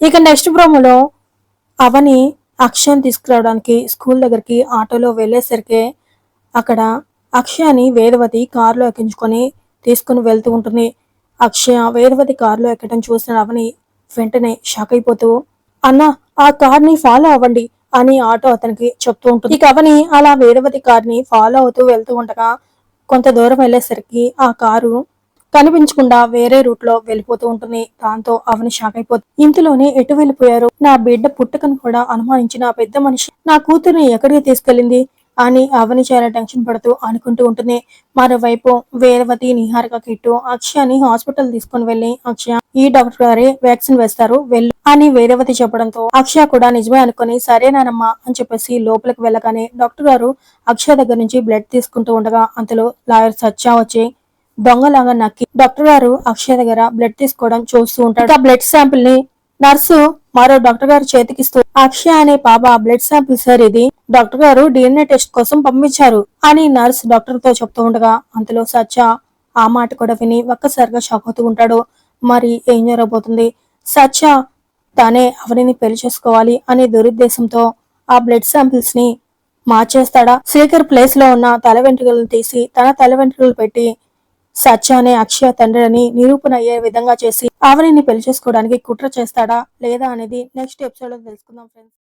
ఇక నెక్స్ట్ ప్రోమోలో అవని అక్షయ్ తీసుకురావడానికి స్కూల్ దగ్గరికి ఆటోలో వెళ్ళేసరికి అక్కడ అక్షయని వేదవతి కారులో ఎక్కించుకొని తీసుకుని వెళ్తూ ఉంటుంది. అక్షయ వేదవతి కారులో ఎక్కడం చూసిన అవని వెంటనే షాక్ అయిపోతూ అన్న ఆ కార్ని ఫాలో అవ్వండి అని ఆటో అతనికి చెప్తూ ఉంటుంది. ఇక అవని అలా వేదవతి కార్ని ఫాలో అవుతూ వెళ్తూ ఉండగా కొంత దూరం వెళ్ళేసరికి ఆ కారు కనిపించకుండా వేరే రూట్లో వెళ్ళిపోతూ ఉంటుంది. దాంతో అవని షాక్ అయిపోతుంది. ఇంతలోనే ఎటు వెళ్ళిపోయారు? నా బిడ్డ పుట్టకను కూడా అనుమానించిన పెద్ద మనిషి నా కూతుర్ని ఎక్కడికి తీసుకెళ్ళింది? అని అవని చాలా టెన్షన్ పడుతూ అనుకుంటూ ఉంటుంది. మరోవైపు వేరవతి నిహారిక కిట్టు అక్షయాని హాస్పిటల్ తీసుకుని వెళ్ళి అక్షయ ఈ డాక్టర్ గారే వ్యాక్సిన్ వేస్తారు వెళ్ళు అని వేరవతి చెప్పడంతో అక్షయ కూడా నిజమే అనుకుని సరేనానమ్మా అని చెప్పేసి లోపలికి వెళ్ళగానే డాక్టర్ గారు అక్షయ దగ్గర నుంచి బ్లడ్ తీసుకుంటూ ఉండగా అంతలో లాయర్ సత్య వచ్చి దొంగలాగా నక్కి డాక్టర్ గారు అక్షయ దగ్గర బ్లడ్ తీసుకోవడం చూస్తూ ఉంటాడు. ఆ బ్లడ్ శాంపిల్ని నర్సు మరో డాక్టర్ గారు చేతికిస్తూ అక్షయ అనే పాప బ్లడ్ శాంపిల్ సార్ ఇది. డాక్టర్ గారు డిఎన్ఏ టెస్ట్ కోసం పంపించారు అని నర్స్ డాక్టర్తో చెప్తూ ఉండగా అంతలో సత్య ఆ మాట కూడా విని ఒక్కసారిగా షాక్ అవుతూ ఉంటాడు. మరి ఏం జరగబోతుంది? సత్య తానే అవనిని పెళ్ళి చేసుకోవాలి అనే దురుద్దేశంతో ఆ బ్లడ్ శాంపిల్స్ని మార్చేస్తాడా? శ్రీకర్ ప్లేస్లో ఉన్న తల వెంట్రుకలను తీసి తన తల వెంట్రుకలు పెట్టి సత్యానే అక్షయ తండ్రిని నిరూపణ అయ్యే విధంగా చేసి ఆవనిని పెళ్ళి చేసుకోవడానికి కుట్ర చేస్తాడా లేదా అనేది నెక్స్ట్ ఎపిసోడ్లో తెలుసుకుందాం ఫ్రెండ్స్